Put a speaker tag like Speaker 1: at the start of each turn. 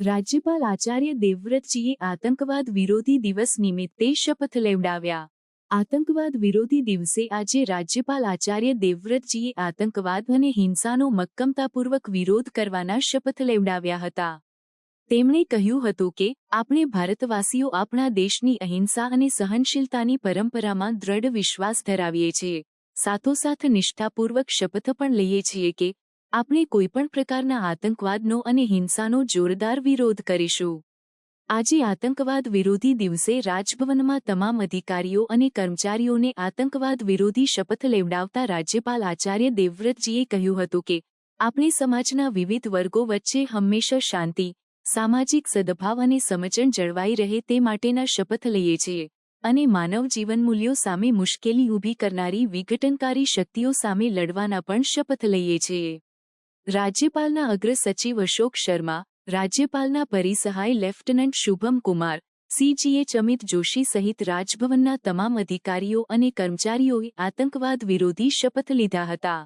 Speaker 1: રાજ્યપાલ આચાર્ય દેવવ્રતજીએ આતંકવાદ વિરોધી દિવસ નિમિત્તે શપથ લેવડાવ્યા. આતંકવાદ વિરોધી દિવસે આજે રાજ્યપાલ આચાર્ય દેવવ્રતજીએ આતંકવાદ અને હિંસાનો મક્કમતાપૂર્વક વિરોધ કરવાના શપથ લેવડાવ્યા હતા. તેમણે કહ્યું હતું કે, આપણે ભારતવાસીઓ આપણા દેશની અહિંસા અને સહનશીલતાની પરંપરામાં દ્રઢ વિશ્વાસ ધરાવીએ છીએ. સાથોસાથ નિષ્ઠાપૂર્વક શપથ પણ લઈએ છીએ કે આપણે કોઈપણ પ્રકારના આતંકવાદનો અને હિંસાનો જોરદાર વિરોધ કરીશું. આજે આતંકવાદ વિરોધી દિવસે રાજભવનમાં તમામ અધિકારીઓ અને કર્મચારીઓને આતંકવાદ વિરોધી શપથ લેવડાવતા રાજ્યપાલ આચાર્ય દેવવ્રતજીએ કહ્યું હતું કે, આપણે સમાજના વિવિધ વર્ગો વચ્ચે હંમેશા શાંતિ, સામાજિક સદભાવ અને સમજણ જળવાઈ રહે તે માટેના શપથ લઈએ છીએ અને માનવ જીવન મૂલ્યો સામે મુશ્કેલી ઊભી કરનારી વિઘટનકારી શક્તિઓ સામે લડવાના પણ શપથ લઈએ છીએ. રાજ્યપાલના અગ્ર સચિવ અશોક શર્મા, રાજ્યપાલના પરિસહાય લેફ્ટનન્ટ શુભમ કુમાર સીજીએચ અમિત જોશી સહિત રાજભવનના તમામ અધિકારીઓ અને કર્મચારીઓએ આતંકવાદ વિરોધી શપથ લીધા હતા.